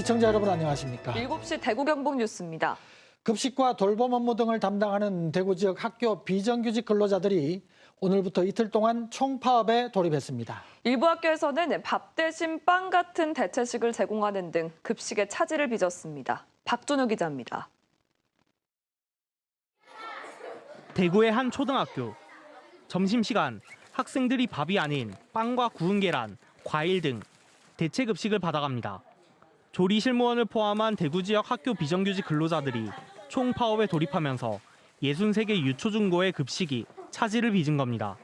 시청자 여러분 안녕하십니까? 7시 대구 경북 뉴스입니다. 급식과 돌봄 업무 등을 담당하는 대구 지역 학교 비정규직 근로자들이 오늘부터 이틀 동안 총파업에 돌입했습니다. 일부 학교에서는 밥 대신 빵 같은 대체식을 제공하는 등 급식의 차질을 빚었습니다. 박준우 기자입니다. 대구의 한 초등학교. 점심시간 학생들이 밥이 아닌 빵과 구운 계란, 과일 등 대체 급식을 받아갑니다. 조리 실무원을 포함한 대구 지역 학교 비정규직 근로자들이 총 파업에 돌입하면서 63개 유초중고의 급식이 차질을 빚은 겁니다.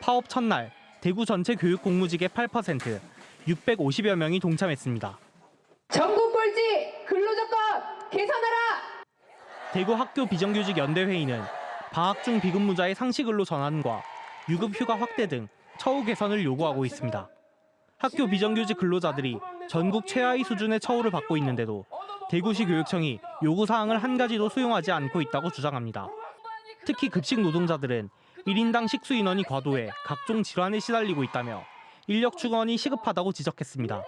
파업 첫날 대구 전체 교육 공무직의 8% 650여 명이 동참했습니다. 전국 꼴찌 근로조건 개선하라! 대구 학교 비정규직 연대회의는 방학 중 비근무자의 상시근로 전환과 유급 휴가 확대 등 처우 개선을 요구하고 있습니다. 학교 비정규직 근로자들이 전국 최하위 수준의 처우를 받고 있는데도 대구시 교육청이 요구 사항을 한 가지도 수용하지 않고 있다고 주장합니다. 특히 급식 노동자들은 1인당 식수 인원이 과도해 각종 질환에 시달리고 있다며 인력 충원이 시급하다고 지적했습니다.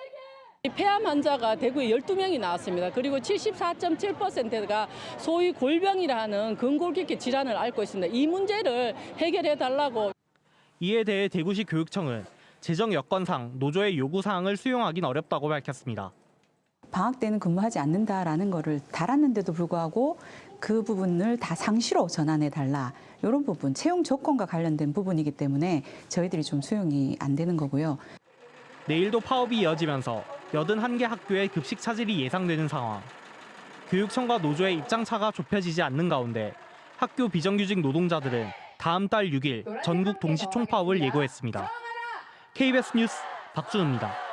이 폐암 환자가 대구에 12명이 나왔습니다. 그리고 74.7%가 소위 골병이라는 근골격계 질환을 앓고 있습니다. 이 문제를 해결해 달라고 이에 대해 대구시 교육청은 재정 여건상 노조의 요구 사항을 수용하긴 어렵다고 밝혔습니다. 방학 때는 근무하지 않는다라는 거를 달았는데도 불구하고 그 부분을 다 상시로 전환해 달라. 이런 부분 채용 조건과 관련된 부분이기 때문에 저희들이 좀 수용이 안 되는 거고요. 내일도 파업이 이어지면서 81개 학교의 급식 차질이 예상되는 상황. 교육청과 노조의 입장차가 좁혀지지 않는 가운데 학교 비정규직 노동자들은 다음 달 6일 전국 동시 총파업을 예고했습니다. KBS 뉴스 박준우입니다.